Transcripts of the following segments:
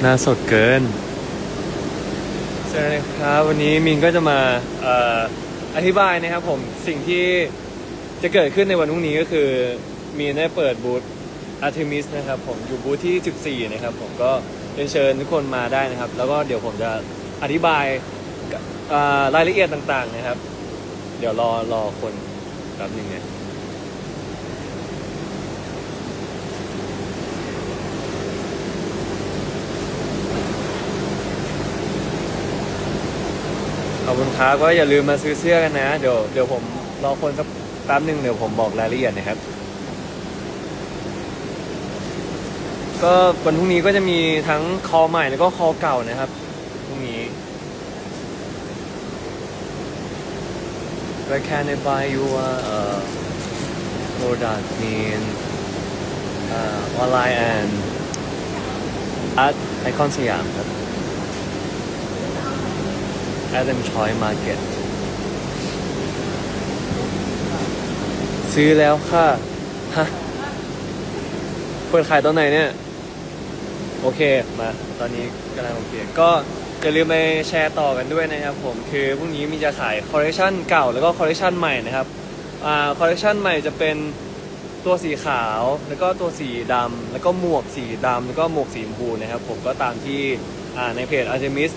หน้าสดเกินสวัสดีครับวันนี้มินก็จะมาเอ่ออธิบายนะครับผมสิ่งที่จะเกิดขึ้นในวันพรุ่งนี้ก็คือ มีนได้เปิดบูธ Artemis นะครับผมอยู่บูธที่ 14 นะครับผมก็เชิญทุกคนมาได้นะครับ แล้วก็เดี๋ยวผมจะอธิบายรายละเอียดต่างๆนะครับ เดี๋ยวรอรอคนแป๊บนึงเนะ คุณครับก็อย่าลืมมาซื้อเสื้อกันนะ เดี๋ยวเดี๋ยวผมรอคนสักแป๊บหนึ่งเดี๋ยวผมบอกรายละเอียดนะครับ ก็วันพรุ่งนี้ก็จะมีทั้งคอใหม่แล้วก็คอเก่านะครับพรุ่งนี้ Where can I buy your uh, product in uh, online and at Icon สยามครับ Adam Choi Market ซื้อแล้วค่ะ ฮะ เปิดขายตอนไหนเนี่ย โอเค มา ตอนนี้กำลังโอเค ก็อย่าลืมไปแชร์ต่อกันด้วยนะครับผม คือพรุ่งนี้มีจะขายคอลเลคชันเก่าแล้วก็คอลเลคชันใหม่นะครับ อ่า คอลเลคชันใหม่จะเป็นตัวสีขาว แล้วก็ตัวสีดำแล้วก็หมวกสีดำแล้วก็หมวกสีชมพูนะครับ ผมก็ตามที่ อ่า ในเพจ Artemis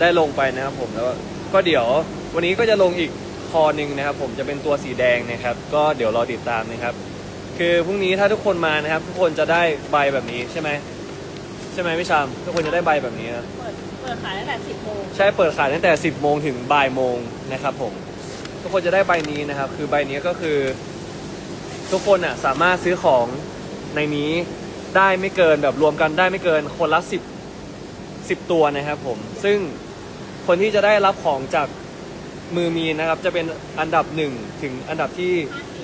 ได้ลงไปนะครับผมแล้วก็ก็เดี๋ยววันนี้ก็จะลงอีกคอหนึ่งนะครับ ผมจะเป็นตัวสีแดงนะครับ ก็เดี๋ยวรอติดตามนะครับ คือพรุ่งนี้ถ้าทุกคนมานะครับ ทุกคนจะได้ใบแบบนี้ใช่ไหมใช่ไหมพี่ชามทุกคนจะได้ใบแบบนี้นะเปิดเปิดขายตั้งแต่10โมงใช่เปิดขายตั้งแต่ 10 โมงถึงบ่ายโมงนะครับ ผม ทุกคนจะได้ใบนี้นะครับ คือใบนี้ก็คือ ทุกคนอะสามารถซื้อของในนี้ได้ไม่เกินแบบรวมกันได้ไม่เกินคนละ10 10ตัวนะครับ ผมซึ่ง คนที่จะได้รับของจากมือมีนนะครับ จะเป็นอันดับ 1 ถึงอันดับที่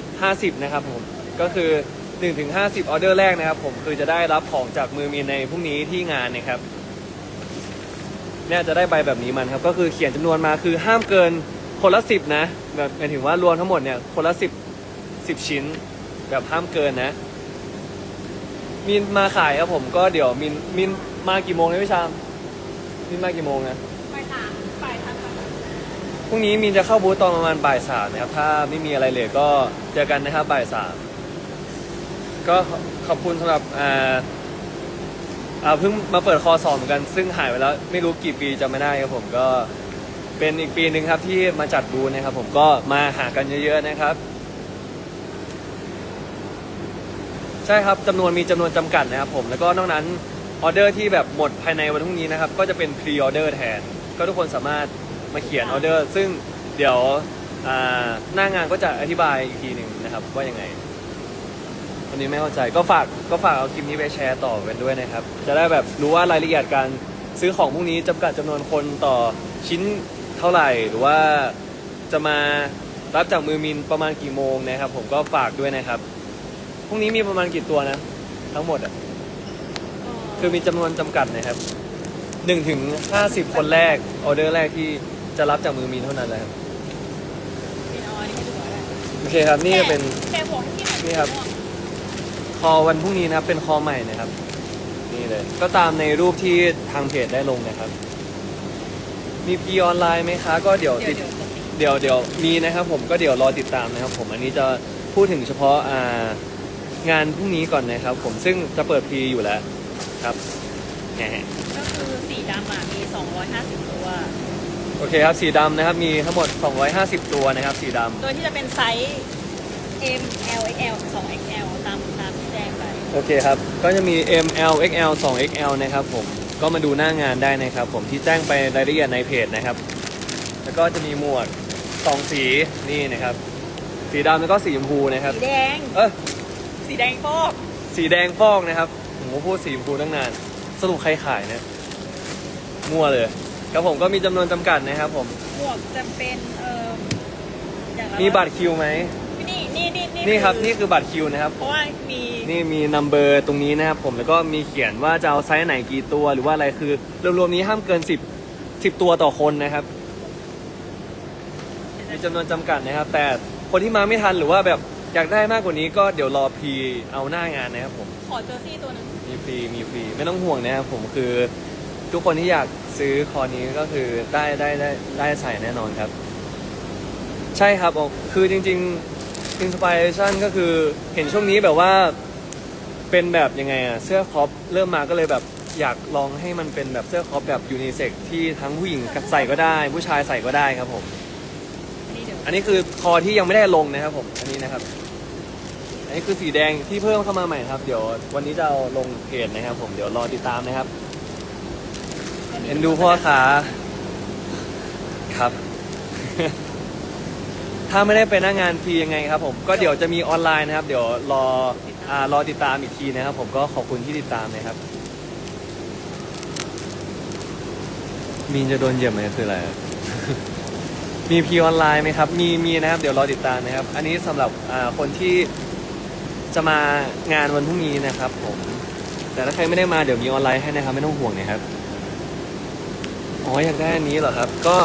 50 นะครับผม ก็คือ1ถึง50 ออเดอร์แรกนะครับ ผมคือจะได้รับของจากมือมีนในพรุ่งนี้ที่งานนะครับเนี่ยจะได้ใบแบบนี้มันครับ ก็คือเขียนจำนวนมาคือห้ามเกินคนละสิบนะแบบหมายถึงว่ารวมทั้งหมดเนี่ยคนละสิบสิบชิ้น แบบห้ามเกินนะ มินมาขายครับผมก็เดี๋ยวมินมินมากี่โมงนะพี่ชามมินมากี่โมงนะ ไปสามไปทาง พรุ่งนี้มินจะเข้าบูธตอนประมาณบ่ายสามนะครับ ถ้าไม่มีอะไรเลยก็เจอกันนะครับบ่ายสามก็ขอบคุณสำหรับอ่าอ่าเพิ่งมาเปิดคอสอบเหมือนกัน ซึ่งหายไปแล้วไม่รู้กี่ปีจำไม่ได้ครับผมก็เป็นอีกปีหนึ่งครับที่มาจัดบูธนะครับ ผมก็มาหากันเยอะๆนะครับ ใช่ครับจำนวนมีจำนวนจำกัดนะครับผมแล้วก็นอกนั้นออเดอร์ที่แบบหมดภายในวันพรุ่งนี้นะครับ ก็จะเป็นพรีออเดอร์แทน ก็ทุกคนสามารถ มาเขียนออเดอร์ ซึ่งเดี๋ยวอ่าหน้างานก็จะอธิบายอีกทีหนึ่งนะครับว่ายังไงวันนี้ไม่เข้าใจก็ฝากก็ฝากเอาคลิปนี้ไปแชร์ต่อกันด้วยนะครับ จะได้แบบรู้ว่ารายละเอียดการซื้อของพวกนี้จำกัดจำนวนคนต่อชิ้นเท่าไหร่ หรือว่าจะมารับจากมือมินประมาณกี่โมงนะครับ ผมก็ฝากด้วยนะครับพรุ่งนี้มีประมาณกี่ตัวนะ ทั้งหมดอะคือมีจำนวนจำกัดนะครับหนึ่งถึงห้าสิบคนแรกออเดอร์แรกที่ จะรับจากมือมีนเท่านั้นแหละครับมีน้อยนี่ให้ดูได้โอเคครับนี่จะเป็นแค่บอกที่ไหนนี่ครับ คอวันพรุ่งนี้นะครับเป็นคอใหม่นะครับ นี่เลย ก็ตามในรูปที่ทางเพจได้ลงนะครับ มีพีออนไลน์ไหมคะ ก็เดี๋ยวเดี๋ยวติดเดี๋ยวจะติดเดี๋ยวเดี๋ยวมีนะครับ ผมก็เดี๋ยวรอติดตามนะครับ ผมอันนี้จะพูดถึงเฉพาะอ่างานพรุ่งนี้ก่อนนะครับ ผมซึ่งจะเปิดพรีอยู่แล้วครับนะฮะก็คือสีดำอะมี 250 ตัว โอเคครับสีดำนะครับมีทั้งหมด 250 ตัวนะครับสีดำโดยที่จะเป็นไซส์ M L XL 2 XL ตามตามที่แจ้งไปโอเคครับก็จะมี M L X L 2 X L นะครับผมก็มาดูหน้างานได้นะครับผมที่แจ้งไปรายละเอียดในเพจนะครับ แล้วก็จะมีหมวดสองสีนี่นะครับ สีดำแล้วก็สีชมพูนะครับ สีแดง เออสีแดงฟอกสีแดงฟอกนะครับผมก็พูดสีชมพูตั้งนาน สรุปใครขายเนี่ยมั่วเลย ครับผมก็มีจำนวนจำกัดนะครับผม หมวกจะเป็นเอ่ออย่างละมีบัตรคิวไหม นี่นี่นี่นี่ครับ นี่คือบัตรคิวนะครับ เพราะว่ามีนี่มีนัมเบอร์ตรงนี้นะครับผมแล้วก็มีเขียนว่าจะเอาไซส์ไหนกี่ตัวหรือว่าอะไรคือ รวมๆนี้ห้ามเกิน 10 10 ตัวต่อคนนะครับ มีจำนวนจำกัดนะครับ แต่คนที่มาไม่ทันหรือว่าแบบอยากได้มากกว่านี้ก็เดี๋ยวรอพรีเอาหน้างานนะครับผม ขอเจอร์ซี่ตัวหนึงมีฟรีมีฟรีไม่ต้องห่วงนะครับผมคือ ทุกคนที่อยากซื้อคอนี้ก็คือได้ได้ได้ได้ใส่แน่นอนครับ ใช่ครับผมคือจริงๆ inspiration ก็คือเห็นช่วงนี้แบบว่าเป็นแบบยังไงอะเสื้อครอปเริ่มมาก็เลยแบบอยากลองให้มันเป็นแบบเสื้อครอปแบบยูนิเซ็กที่ทั้งผู้หญิงใส่ก็ได้ ผู้ชายใส่ก็ได้ครับผม อันนี้คือคอที่ยังไม่ได้ลงนะครับผม อันนี้นะครับ อันนี้คือสีแดงที่เพิ่มเข้ามาใหม่ครับ เดี๋ยววันนี้จะเอาลงเพจนะครับผม เดี๋ยวรอติดตามนะครับ เอ็นดูพ่อขาครับ ถ้าไม่ได้ไปหน้างงานฟรียังไงครับผม ก็เดี๋ยวจะมีออนไลน์นะครับ เดี๋ยวรออ่ารอติดตามอีกทีนะครับ ผมก็ขอบคุณที่ติดตามนะครับ มีนจะโดนเหยียบไหมคืออะไร มีพีออนไลน์ไหมครับ มีมีนะครับ เดี๋ยวรอติดตามนะครับ อันนี้สำหรับอ่าคนที่จะมางานวันพรุ่งนี้นะครับ ผม แต่ถ้าใครไม่ได้มาเดี๋ยวมีออนไลน์ให้นะครับ ไม่ต้องห่วงนะครับ อ๋ออยากได้อันนี้เหรอครับ ก็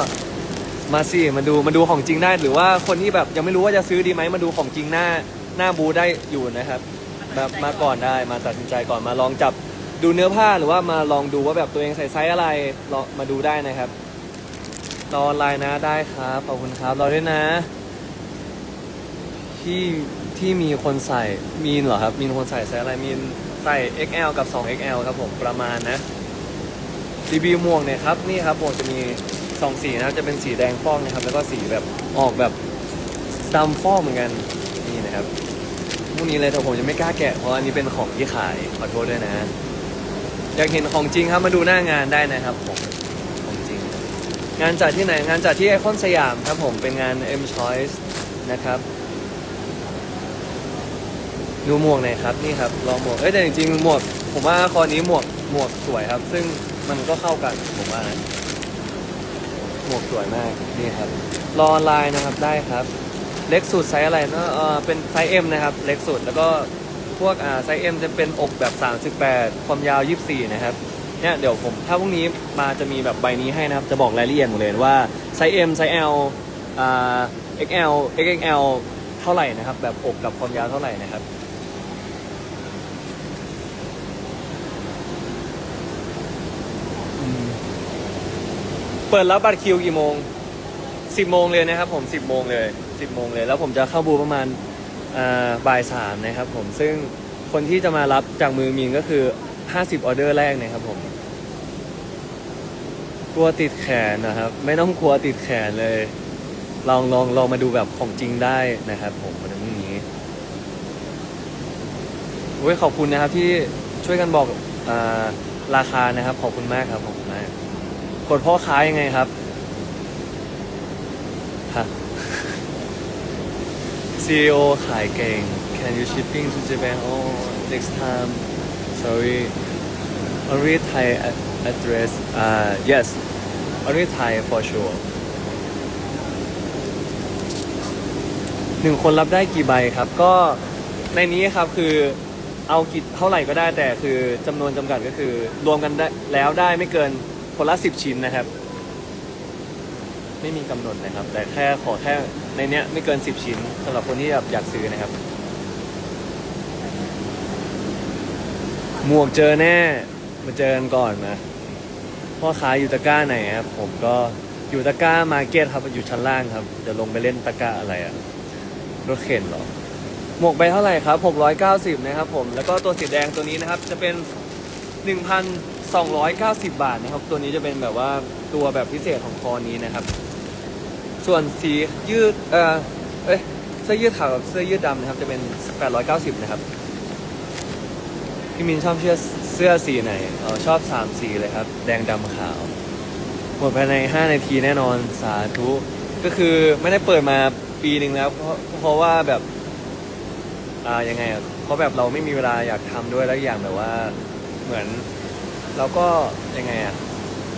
มาสิมาดูมาดูของจริงได้หรือว่าคนที่แบบยังไม่รู้ว่าจะซื้อดีไหมมาดูของจริงหน้าหน้าบูธได้อยู่นะครับแบบมาก่อนได้มาตัดสินใจก่อนมาลองจับดูเนื้อผ้าหรือว่ามาลองดูว่าแบบตัวเองใส่ไซส์อะไรลองมาดูได้นะครับรอออนไลน์นะได้ครับขอบคุณครับรอด้วยนะ ที่ที่มีคนใส่มีนเหรอครับมีคนใส่ไซส์อะไรมีนใส่ XL กับ 2XL ครับผมประมาณนะ รีวิวหมวกเนี่ยครับนี่ครับหมวกจะมีสองสีนะครับจะเป็นสีแดงฟองนะครับ แล้วก็สีแบบออกแบบดำฟองเหมือนกันนี่นะครับพวกนี้เลยแต่ผมจะไม่กล้าแกะเพราะอันนี้เป็นของที่ขายขอโทษด้วยนะอยากเห็นของจริงครับมาดูหน้างานได้นะครับผมของจริง งานจัดที่ไหนงานจัดที่ไอคอนสยามครับผมเป็นงาน M Choice นะครับดูหมวกหน่อยครับนี่ครับลองหมวกเอ้ยแต่จริงๆหมวกผมว่าคอนี้หมวกหมวกสวยครับ ซึ่ง มันก็เข้ากันผมว่านะหมวกสวยมากนี่ครับ รอออนไลน์นะครับได้ครับ เล็กสุดไซส์อะไรนะเออเป็นไซส์ M นะครับ เล็กสุดแล้วก็พวกอ่าไซส์ M จะเป็นอกแบบ 38 ความยาว 24 นะครับเนี่ยเดี๋ยวผมถ้าพรุ่งนี้มาจะมีแบบใบนี้ให้นะครับ จะบอกรายละเอียดหมดเลยว่าไซส์ M ไซส์ L อ่า XL XXL เท่าไหร่นะครับ แบบอกกับความยาวเท่าไหร่นะครับ เปิดรับบัตรคิวกี่โมงสิบโมงเลยนะครับผมสิบโมงเลยสิบโมงเลย แล้วผมจะเข้าบูประมาณอ่าบ่ายสามนะครับผมซึ่งคนที่จะมารับจากมือมีนก็คือห้าสิบออเดอร์แรกนะครับผมกลัวติดแขนนะครับ ไม่ต้องกลัวติดแขนเลย ลองลองลองมาดูแบบของจริงได้นะครับผมวันนี้โอ้ยขอบคุณนะครับที่ช่วยกันบอกอาราคานะครับ ขอบคุณมากครับขอบคุณม กดพ่อค้ายังไงครับฮะ CEO ขายเก่ง Can you shipping to Japan oh next time sorry only Thai address uh yes only Thai for sure หนึ่งคนรับได้กี่ใบครับ ก็ในนี้ครับคือเอากี่เท่าไหร่ก็ได้แต่คือจำนวนจำกัดก็คือ รวมกันได้แล้วได้ไม่เกิน คนละสิบชิ้นนะครับ ไม่มีกำหนดนะครับ แต่แค่ขอแค่ในเนี้ยไม่เกินสิบชิ้นสำหรับคนที่แบบอยากซื้อนะครับ หมวกเจอแน่มาเจอกันก่อนนะพ่อค้าอยู่ตะกร้าไหนครับผมก็อยู่ตะกร้ามาเก็ตครับอยู่ชั้นล่างครับเดี๋ยวลงไปเล่นตะกร้าอะไรอะรถเข็นเหรอหมวกใบเท่าไหร่ครับ 690 นะครับผม แล้วก็ตัวสีแดงตัวนี้นะครับ จะเป็น 290 บาทนะครับ ตัวนี้จะเป็นแบบว่าตัวแบบพิเศษของคอนี้นะครับ ส่วนสียืดเออเอ้ยเสื้อยืดขาวกับเสื้อยืดดำนะครับ จะเป็น 890 นะครับ พี่มินชอบเสื้อเสื้อสีไหนอ๋อชอบ 3 สีเลยครับ แดงดำขาว หมดภายใน 5 นาทีแน่นอนสาธุ ก็คือไม่ได้เปิดมาปีหนึ่งแล้ว เพราะเพราะว่าแบบ อ่ายังไงอะเพราะแบบเราไม่มีเวลาอยากทำด้วยแล้วอย่างแบบว่าเหมือน เราก็ยังไงอะ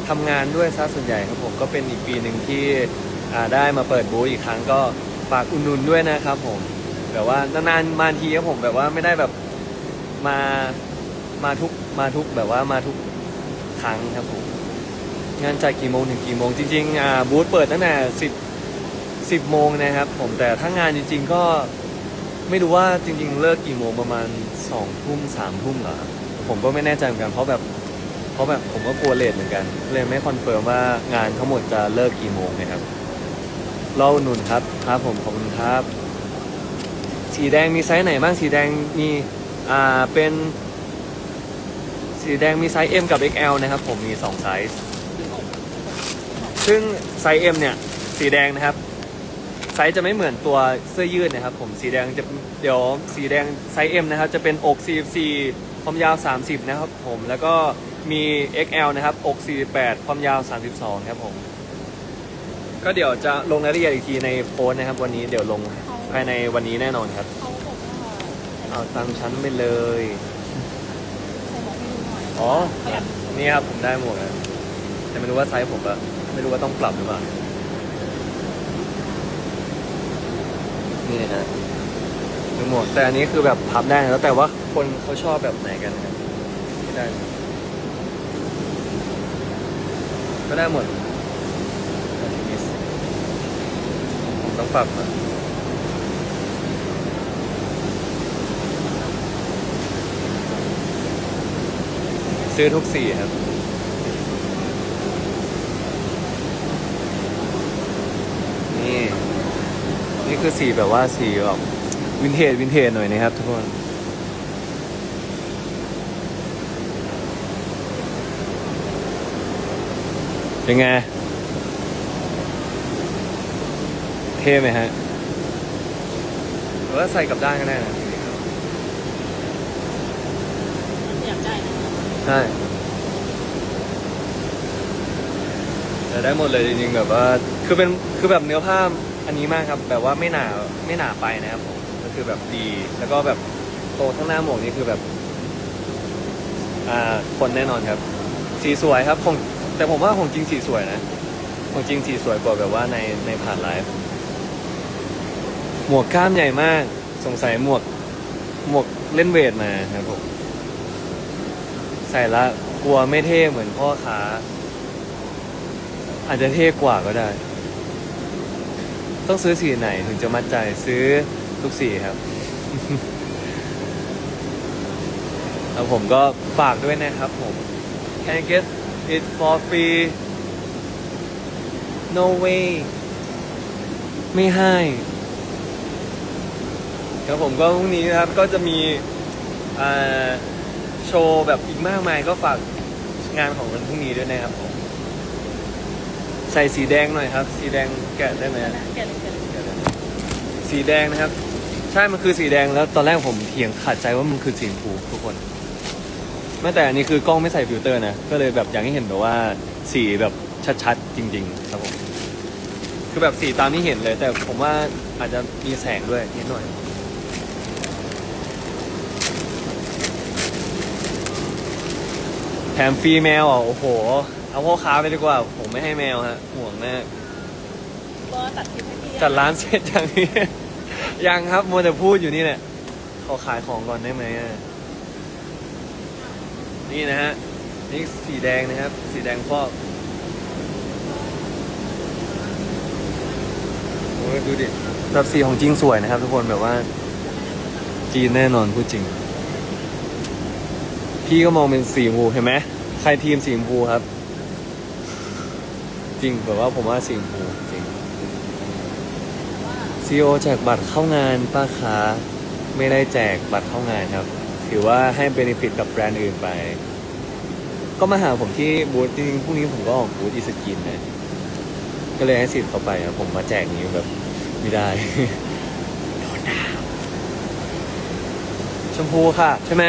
ทำงานด้วยซะส่วนใหญ่ครับผมก็เป็นอีกปีหนึ่งที่อ่าได้มาเปิดบูธอีกครั้งก็ฝากอุดหนุนด้วยนะครับผมแบบว่านานๆมาทีครับผมแบบว่าไม่ได้แบบมามาทุกมาทุกแบบว่ามาทุกครั้งครับผมงานจัดกี่โมงถึงกี่โมงจริงๆอ่าบูธเปิดตั้งแต่สิบสิบโมงนะครับผมแต่ถ้างานจริง ๆก็ไม่รู้ว่าจริง ๆ เลิกกี่โมงประมาณสองทุ่มสามทุ่มเหรอผมก็ไม่แน่ใจเหมือนกันเพราะแบบ เพราะแบบผมก็กลัวเลทเหมือนกันเลยไม่คอนเฟิร์มว่างานทั้งหมดจะเลิกกี่โมงนะครับรออุดหนุนครับครับผมขอบคุณครับ สีแดงมีไซส์ไหนบ้างสีแดงมีอ่าเป็น สีแดงมีไซส์ M กับ XL นะครับ ผมมี2ไซส์ซึ่งไซส์ M เนี่ยสีแดงนะครับไซส์จะไม่เหมือนตัวเสื้อยืดนะครับ ผมสีแดงจะเดี๋ยวสีแดงไซส์ M นะครับ จะเป็นอก44ความยาว 30 นะครับ ผมแล้วก็ มี XL นะครับ อก 48 ความยาว 32 ครับผม ก็เดี๋ยวจะลงรายละเอียดอีกทีในโพสต์นะครับ วันนี้เดี๋ยวลงภายในวันนี้แน่นอนครับ เขาบอกว่าเอาตามชั้นไปเลยใครบอกให้ดูหน่อยอ๋อเขาอยากนี่ครับผมได้หมวกแล้วแต่ไม่รู้ว่าไซส์ผมอะไม่รู้ว่าต้องปรับหรือเปล่า นี่นะฮะคือหมวกแต่อันนี้คือแบบพับได้นะแล้วแต่ว่าคนเขาชอบแบบไหนกันนะครับไม่ได้ ก็ได้หมดผมต้องปรับอะซื้อทุกสีครับ นี่ นี่คือสีแบบว่าสีแบบวินเทจวินเทจหน่อยนะครับทุกคน เป็นไง เท่ไหมฮะหรือว่าใส่กลับด้านก็ได้นะอยากได้นะใช่แต่ได้หมดเลยจริงๆแบบว่าคือเป็นคือแบบเนื้อผ้าอันนี้มากครับ แบบว่าไม่หนาไม่หนาไปนะครับผมก็คือแบบดี แล้วก็แบบโตวข้างหน้าหมวกนี่คือแบบ อ่าคนแน่นอนครับ สีสวยครับของ แต่ผมว่าของจริงสีสวยนะ ของจริงสีสวยกว่าแบบว่าในในผ่านไลฟ์หมวกกล้ามใหญ่มาก สงสัยหมวก หมวกเล่นเวทมาครับผมใส่ละกลัวไม่เท่เหมือนพ่อค้าอาจจะเท่กว่าก็ได้ ต้องซื้อสีไหนถึงจะมั่นใจซื้อทุกสีครับแล้วผมก็ฝากด้วยนะครับผม Can I get it for free No way ไม่ให้ ครับผมก็พรุ่งนี้นะครับก็จะมีอ่าโชว์แบบอีกมากมายก็ฝากงานของวันพรุ่งนี้ด้วยนะครับผมใส่สีแดงหน่อยครับ สีแดงแกะได้ไหมแกะเลยแกะเลยสีแดงนะครับ ใช่มันคือสีแดงแล้วตอนแรกผมเถียงขัดใจว่ามันคือสีชมพูทุกคน แม้แต่อันนี้คือกล้องไม่ใส่ฟิลเตอร์นะ ก็เลยแบบอยากให้เห็นแบบว่าสีแบบชัดๆ จริง ๆ ครับผม คือแบบสีตามที่เห็นเลย แต่ผมว่าอาจจะมีแสงด้วยนิดหน่อย แถมฟรีแมวอะ โอ้โห เอาพ่อค้าไปดีกว่า ผมไม่ให้แมวฮะ ห่วงมากก็ตัดคลิปให้พี่จัดร้านเสร็จอย่างนี้ ยังครับมัวแต่พูดอยู่นี่แหละขอขายของก่อนได้ไหมอะ นี่นะฮะนี่สีแดงนะครับ สีแดงฟอกโอ้ยดูดิแบบสีของจริงสวยนะครับ ทุกคนแบบว่า จีนแน่นอนพูดจริง พี่ก็มองเป็นสีชมพูเห็นไหมใครทีมสีชมพูครับ จริงแบบว่าผมว่าสีชมพูจริงซีโอแจกบัตรเข้างานป้าค้าไม่ได้แจกบัตรเข้างานครับ ถือว่าให้เบนฟิตกับแบรนด์อื่นไป ก็มาหาผมที่บูธจริงๆพรุ่งนี้ผมก็ออกบูธอีสกินนะ ก็เลยให้สิทธิ์เขาไปครับผมมาแจกนี้แบบไม่ได้ โดนด่าชมพูค่ะ ใช่ไหม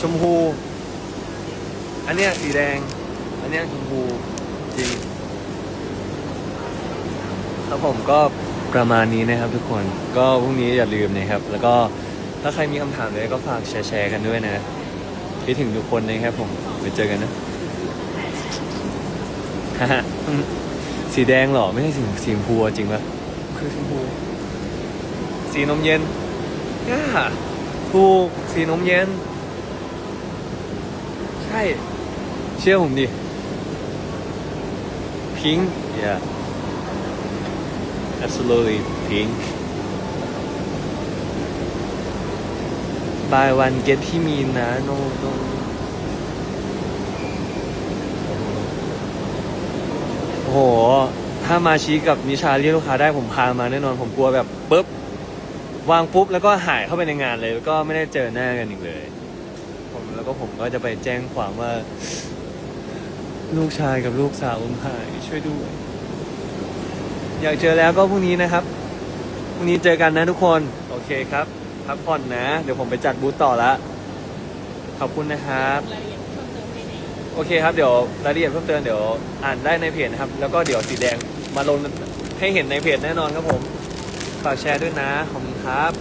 ชมพู อันเนี้ยสีแดง อันเนี้ยชมพูจริงครับผมก็ประมาณนี้นะครับทุกคนก็พรุ่งนี้อย่าลืมนะครับ แล้วก็ ถ้าใครมีคำถามเลยก็ฝากแชร์ๆกันด้วยนะคิดถึงทุกคนนะครับผมไปเจอกันนะฮ่าฮ่าอืมสีแดงเหรอ ไม่ใช่สีสีชมพูอะจริงปะคือชมพู สีนมเย็นย่าถูกสีนมเย็น ใช่ เชื่อผมดิพิงค์ yeah absolutely pink buy one get ที่มีนะ no no โห ถ้ามาชี้กับนิชาเรียกลูกค้าได้ผมพามาแน่นอนผมกลัวแบบปุ๊บ วางปุ๊บแล้วก็หายเข้าไปในงานเลย แล้วก็ไม่ได้เจอหน้ากันอีกเลย ผมแล้วก็ผมก็จะไปแจ้งความว่า ลูกชายกับลูกสาวผมหายช่วยด้วย อยากเจอแล้วก็พรุ่งนี้นะครับ พรุ่งนี้เจอกันนะทุกคน โอเคครับ พักผ่อนนะ เดี๋ยวผมไปจัดบูธต่อละ ขอบคุณนะครับ รายละเอียดเพิ่มเติมให้ในโอเคครับ เดี๋ยวรายละเอียดเพิ่มเติมเดี๋ยวอ่านได้ในเพจนะครับ แล้วก็เดี๋ยวสีแดงมาลงให้เห็นในเพจแน่นอนครับผม ฝากแชร์ด้วยนะ ขอบคุณครับ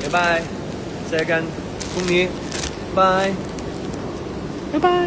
บ๊ายบาย เจอกันพรุ่งนี้บาย บ๊ายบาย